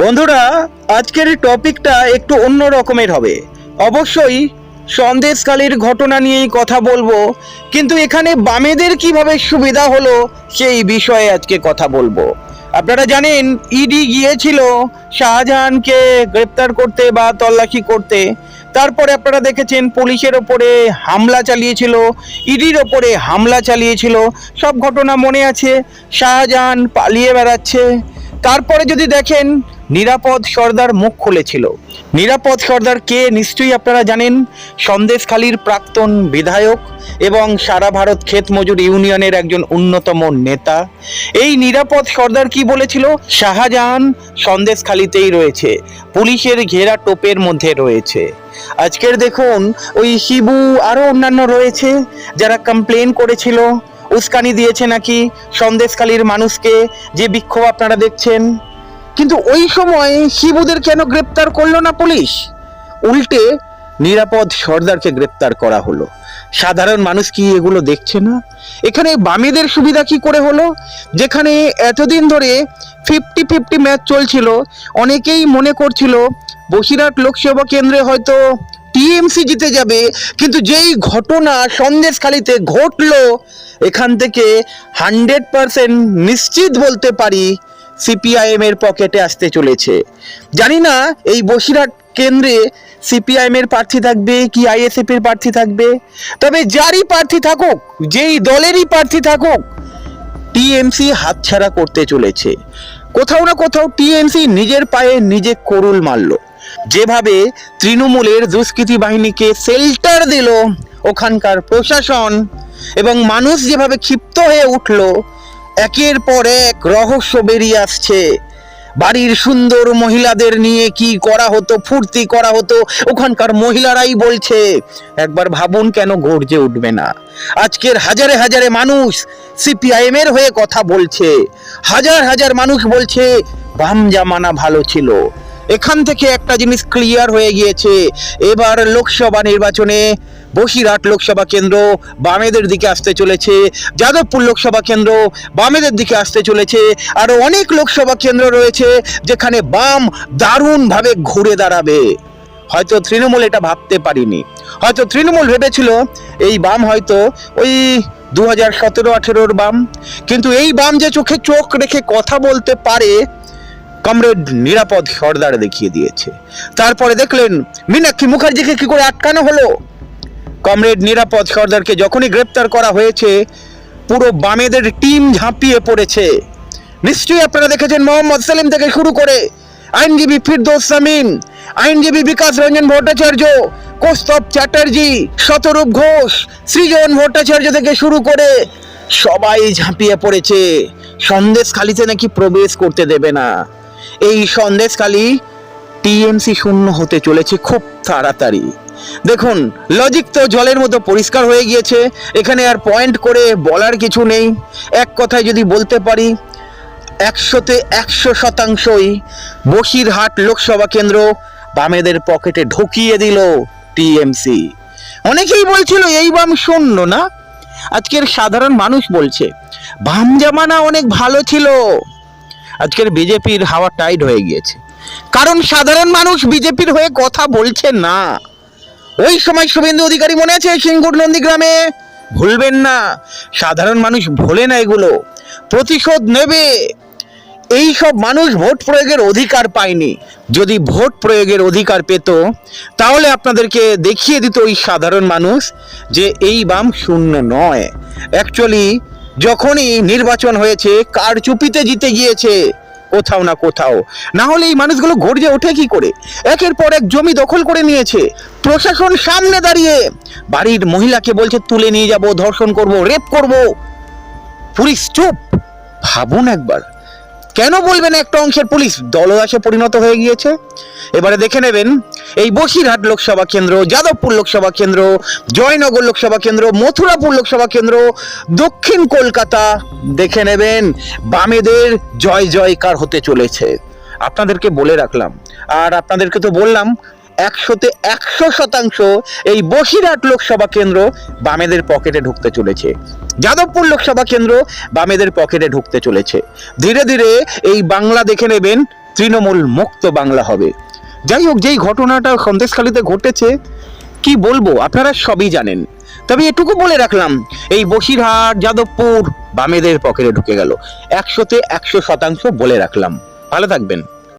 বন্ধুরা, আজকের টপিকটা একটু অন্য রকমের হবে। অবশ্যই সন্দেশকালীর ঘটনা নিয়েই কথা বলব, কিন্তু এখানে বামেদের কীভাবে সুবিধা হলো সেই বিষয়ে আজকে কথা বলব। আপনারা জানেন ইডি গিয়েছিল শাহজাহানকে গ্রেপ্তার করতে বা তল্লাশি করতে। তারপরে আপনারা দেখেছেন পুলিশের ওপরে হামলা চালিয়েছিল, ইডির ওপরে হামলা চালিয়েছিল। সব ঘটনা মনে আছে, শাহজাহান পালিয়ে বেড়াচ্ছে। তারপরে যদি দেখেন, নিরাপদ সর্দার মুখ খুলেছিল। নিরাপদ সর্দার কে নিশ্চয়ই আপনারা জানেন? সন্দেশখালীর প্রাক্তন বিধায়ক এবং সারা ভারত ক্ষেত মজুর ইউনিয়নের একজন অন্যতম নেতা। এই নিরাপদ সর্দার কি বলেছিল? শাহজাহান সন্দেশখালীতেই রয়েছে, পুলিশের ঘেরা টোপের মধ্যে রয়েছে। আজকের দেখুন, ওই শিবু আরও অন্যান্য রয়েছে, যারা কমপ্লেন করেছিল, উস্কানি দিয়েছে নাকি সন্দেশকালীর মানুষকে, যে বিক্ষোভ আপনারা দেখছেন। কিন্তু ওই সময় শিবুদের কেন গ্রেপ্তার করল না পুলিশ? উল্টে নিরাপদ সর্দারকে গ্রেপ্তার করা হলো। সাধারণ মানুষ কি এগুলো দেখছে না? এখানে বামেদের সুবিধা কি করে হলো? যেখানে এতদিন ধরে ফিফটি ফিফটি ম্যাচ চলছিল, অনেকেই মনে করছিল বসিরহাট লোকসভা কেন্দ্রে হয়তো টিএমসি জিতে যাবে, কিন্তু যেই ঘটনা সন্দেশখালিতে ঘটলো, এখান থেকে হান্ড্রেড পারসেন্ট নিশ্চিত বলতে পারি সিপিআইএম এর পকেটে আসতে চলেছে। জানি না এই বসিরহাট কেন্দ্রে সিপিআইএম এর প্রার্থী থাকবে কি আইএসএফ এর প্রার্থী থাকবে? তবে যারই প্রার্থী থাকুক, যেই দলেরই প্রার্থী থাকুক, টিএমসি হাতছাড়া করতে চলেছে। কোথাও না কোথাও টিএমসি নিজের পায়ে নিজে করুল মারল। যেভাবে তৃণমূলের দুষ্কৃতী বাহিনীকে শেল্টার দিল ওখানকার প্রশাসন এবং মানুষ যেভাবে ক্ষিপ্ত হয়ে উঠল, একের পর এক রহস্য বেরিয়ে আসছে। বাড়ির সুন্দর মহিলাদের নিয়ে কি করা হতো, ফুর্তি করা হতো? ওখানকার মহিলারাই বলছে, একবার ভাবুন কেন গর্জে উঠবে না? আজকের হাজারে হাজারে মানুষ সিপিআইএম এর হয়ে কথা বলছে। হাজার হাজার মানুষ বলছে, বাম জামানা ভালো ছিল। এখান থেকে একটা জিনিস ক্লিয়ার হয়ে গিয়েছে। এবার লোকসভা নির্বাচনে বসিরহাট লোকসভা কেন্দ্র বামেদের দিকে আসতে চলেছে, যাদবপুর লোকসভা কেন্দ্র বামেদের দিকে আসতে চলেছে, আরও অনেক লোকসভা কেন্দ্র রয়েছে যেখানে বাম দারুণভাবে ঘুরে দাঁড়াবে। হয়তো তৃণমূল এটা ভাবতে পারিনি। হয়তো তৃণমূল ভেবেছিল এই বাম হয়তো ওই দু হাজার সতেরো বাম, কিন্তু এই বাম যে চোখে চোখ রেখে কথা বলতে পারে কমরেড নিরাপদ সর্দার দেখিয়ে দিয়েছে। তারপরে দেখলেন, মীনাক্ষী মুখার্জিকে কি করে আটকানো হলো? কমরেড নিরাপদ সর্দারকে যখনই গ্রেপ্তার করা হয়েছে, পুরো বামেদের টিম ঝাঁপিয়ে পড়েছে। নিশ্চয়ই আপনারা দেখেছেন মোহাম্মদ সেলিম থেকে শুরু করে আইনজীবী ফিরদৌস সামিন, আইনজীবী বিকাশ রঞ্জন ভট্টাচার্য, কৌস্তব চ্যাটার্জি, শতরূপ ঘোষ, সৃজন ভট্টাচার্য থেকে শুরু করে সবাই ঝাঁপিয়ে পড়েছে। সন্দেশ খালিতে নাকি প্রবেশ করতে দেবে না। এই সন্দেশখালি টিএমসি শূন্য হতে চলেছে খুব তাড়াতাড়ি। দেখুন লজিক তো জলের মতো পরিষ্কার হয়ে গিয়েছে, এখানে আর পয়েন্ট করে বলার কিছু নেই। এক কথায় যদি বলতে পারি, একশোতে একশো শতাংশই বসিরহাট লোকসভা কেন্দ্র বামেদের পকেটে ঢুকিয়ে দিল টিএমসি। অনেকেই বলছিল এই বাম শূন্য না? আজকের সাধারণ মানুষ বলছে, বাম জামানা অনেক ভালো ছিল। আজকের বিজেপির হাওয়া টাইট হয়ে গিয়েছে। কারণ সাধারণ মানুষ বিজেপির হয়ে কথা বলছে না। ওই সময় শুভেন্দু অধিকারী মনে আছে সিঙ্গুর নন্দীগ্রামে? ভুলবেন না। সাধারণ মানুষ ভোলে না এগুলো। প্রতিশোধ নেবে। এই সব মানুষ ভোট প্রয়োগের অধিকার পায়নি। যদি ভোট প্রয়োগের অধিকার পেত, তাহলে আপনাদেরকে দেখিয়ে দিত ওই সাধারণ মানুষ যে এই বাম শূন্য নয়। অ্যাকচুয়ালি যখনই নির্বাচন হয়েছে, কার চুপিতে জিতে গিয়েছে, কোথাও না কোথাও। না হলে এই মানুষগুলো গর্জে ওঠে কি করে? একের পর এক জমি দখল করে নিয়েছে। প্রশাসন সামনে দাঁড়িয়ে, বাড়ির মহিলাকে বলছে, তুলে নিয়ে যাব, ধর্ষণ করব, রেপ করব। পুলিশ চুপ। ভাবুন একবার। কেন বলবেন একটা অংশের পুলিশ? দলদাসে পরিণত হয়ে গিয়েছে। এবারে দেখে নেবেন, এই বসিরহাট লোকসভা কেন্দ্র, যাদবপুর লোকসভা কেন্দ্র, জয়নগর লোকসভা কেন্দ্র, মথুরাপুর লোকসভা কেন্দ্র, দক্ষিণ কলকাতা, দেখে নেবেন, বামেদের জয় জয়কার হতে চলেছে। আপনাদেরকে বলে রাখলাম। আর আপনাদেরকে তো বললাম একশোতে একশো শতাংশ এই বসিরহাট লোকসভা কেন্দ্র বামেদের পকেটে ঢুকতে চলেছে। যাদবপুর লোকসভা কেন্দ্র বামেদের পকেটে ঢুকতে চলেছে। ধীরে ধীরে এই বাংলা দেখে নেবেন তৃণমূল মুক্ত বাংলা হবে। যাই হোক, যেই ঘটনাটা সন্দেশখালীতে ঘটেছে, কি বলব, আপনারা সবই জানেন। তবে এটুকু বলে রাখলাম, এই বসিরহাট, যাদবপুর বামেদের পকেটে ঢুকে গেল। একশোতে একশো শতাংশ বলে রাখলাম। ভালো থাকবেন।